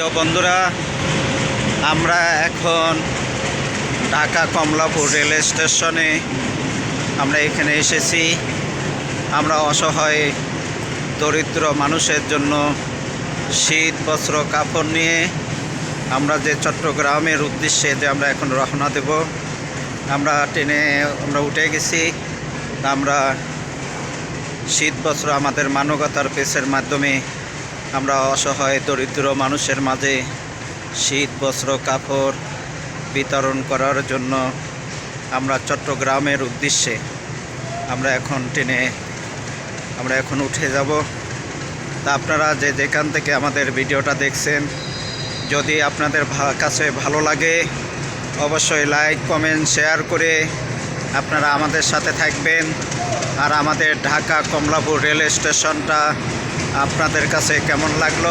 প্রিয় বন্ধুরা, আমরা এখন ঢাকা কমলাপুর রেল স্টেশনে আমরা এখানে এসেছি। আমরা অসহায়, দরিদ্র মানুষের জন্য শীত, বস্ত্র, কাপড় নিয়ে আমরা যে চট্টগ্রামের উদ্দেশ্যে যে আমরা এখন রওনা দেব, আমরা ট্রেনে আমরা উঠে গেছি। আমরা শীত, বস্ত্র আমাদের মানবতার পেসের মাধ্যমে আমরা অসহায়, দরিদ্র মানুষের মাঝে শীত, বস্ত্র, কাপড় বিতরণ করার জন্য আমরা চট্টগ্রামের উদ্দেশ্যে আমরা এখন ট্রেনে আমরা এখন উঠে যাব। তা আপনারা যে যেখান থেকে আমাদের ভিডিওটা দেখছেন, যদি আপনাদের কাছে ভালো লাগে, অবশ্যই লাইক কমেন্ট শেয়ার করে আপনারা আমাদের সাথে থাকবেন। আর আমাদের ঢাকা কমলাপুর রেল স্টেশনটা আপনাদের কাছে কেমন লাগল?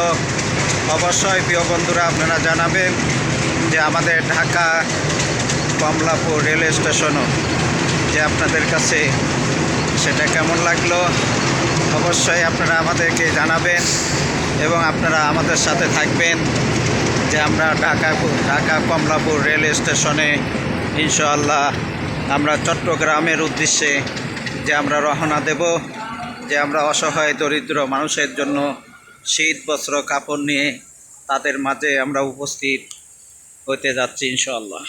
অবশ্যই প্রিয় বন্ধুরা, আপনারা জানাবেন যে আমাদের ঢাকা কমলাপুর রেল স্টেশনও যে আপনাদের কাছে সেটা কেমন লাগল? অবশ্যই আপনারা আমাদেরকে জানাবেন এবং আপনারা আমাদের সাথে থাকবেন যে আমরা ঢাকা ঢাকা কমলাপুর রেল স্টেশনে ইনশাআল্লাহ আমরা চট্টগ্রামের উদ্দেশ্যে যে আমরা রহনা দেব, যে আমরা অসহায়, দরিদ্র মানুষের জন্য শীত, বস্ত্র, কাপড় নিয়ে তাদের মাঝে আমরা উপস্থিত হতে যাচ্ছি ইনশাআল্লাহ।